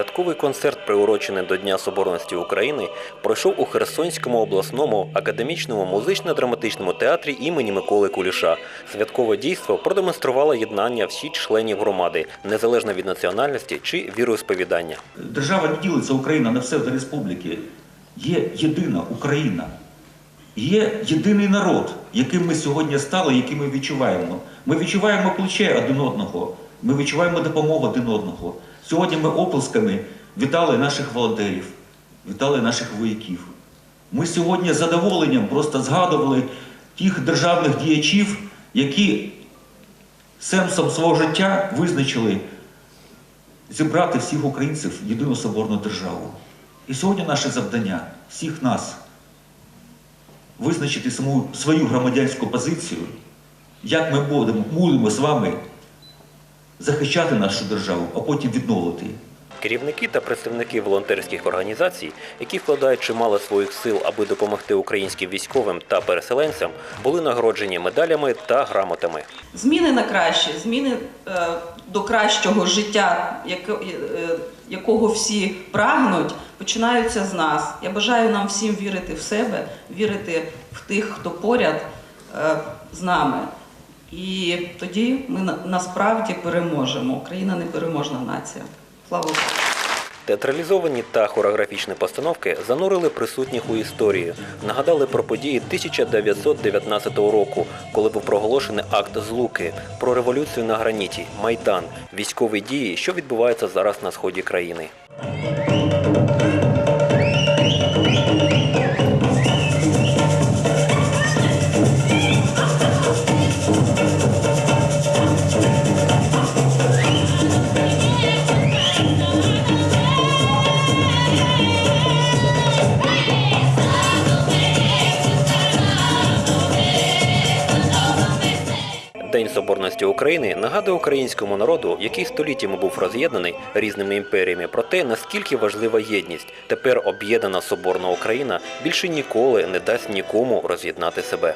Святковий концерт, приурочений до Дня Соборності України, пройшов у Херсонському обласному академічному музично-драматичному театрі імені Миколи Куліша. Святкове дійство продемонструвало єднання всіх членів громади, незалежно від національності чи віросповідання. Держава не ділиться Україна на псевдореспубліки. Є єдина Україна. Є єдиний народ, яким ми сьогодні стали, який ми відчуваємо. Ми відчуваємо плече один одного, ми відчуваємо допомогу один одного. Сьогодні ми оплесками вітали наших волонтерів, вітали наших вояків. Ми сьогодні з задоволенням просто згадували тих державних діячів, які сенсом свого життя визначили зібрати всіх українців в єдину соборну державу. І сьогодні наше завдання всіх нас визначити саму свою громадянську позицію, як ми будемо, будемо з вами захищати нашу державу, а потім відновити. її. Керівники та представники волонтерських організацій, які вкладають чимало своїх сил, аби допомогти українським військовим та переселенцям, були нагороджені медалями та грамотами. Зміни на краще, зміни е, до кращого життя, е, якого всі прагнуть, починаються з нас. Я бажаю нам всім вірити в себе, вірити в тих, хто поряд е, з нами. І тоді ми насправді переможемо. Україна непереможна нація. Слава Україні! Театралізовані та хореографічні постановки занурили присутніх у історію, нагадали про події 1919 року, коли був проголошений акт злуки, про революцію на граніті, майдан, військові дії, що відбуваються зараз на сході країни. День Соборності України нагадує українському народу, який століттями був роз'єднаний різними імперіями, про те, наскільки важлива єдність. Тепер об'єднана соборна Україна більше ніколи не дасть нікому роз'єднати себе.